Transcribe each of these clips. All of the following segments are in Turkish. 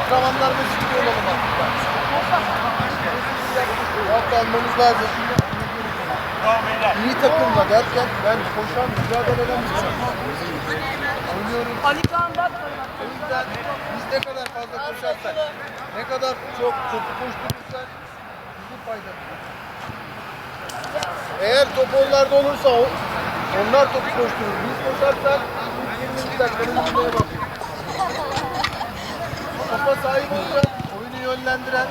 antrenmanlarda ciddi olalım artık. Bu hafta almamız lazım. İyi takımla derken ben koşan mücadeleden düşüyorum. Oynuyorum. Ali Kaan bak. O yüzden biz ne kadar fazla koşarsak, ne kadar çok topu koşturursak bizim faydamız. Eğer top onlarda olursa o- onlar topu koşturur. Biz koşarsak 20 dakikanın bitmeye bakıyor. Topa sahip olacak, oyunu yönlendiren,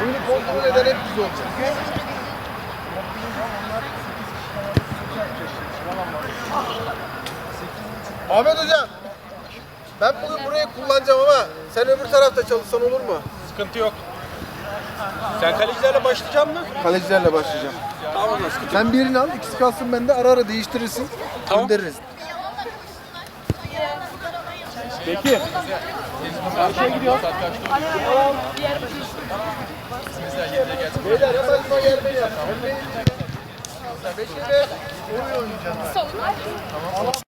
oyunu kontrol eden hep biz olacağız. Ahmet Hocam, ben bugün burayı kullanacağım ama sen öbür tarafta çalışsan olur mu? Sıkıntı yok. Sen kalecilerle başlayacak mısın? Kalecilerle başlayacağım. Tamam sıkıntı Sen birini al, ikisi kalsın bende. Ara ara değiştirirsin. Tamam. Göndeririz. Peki. Beyler hemen son yerde yap. Beşiktaş oyun oynayacağım ben. Savunma.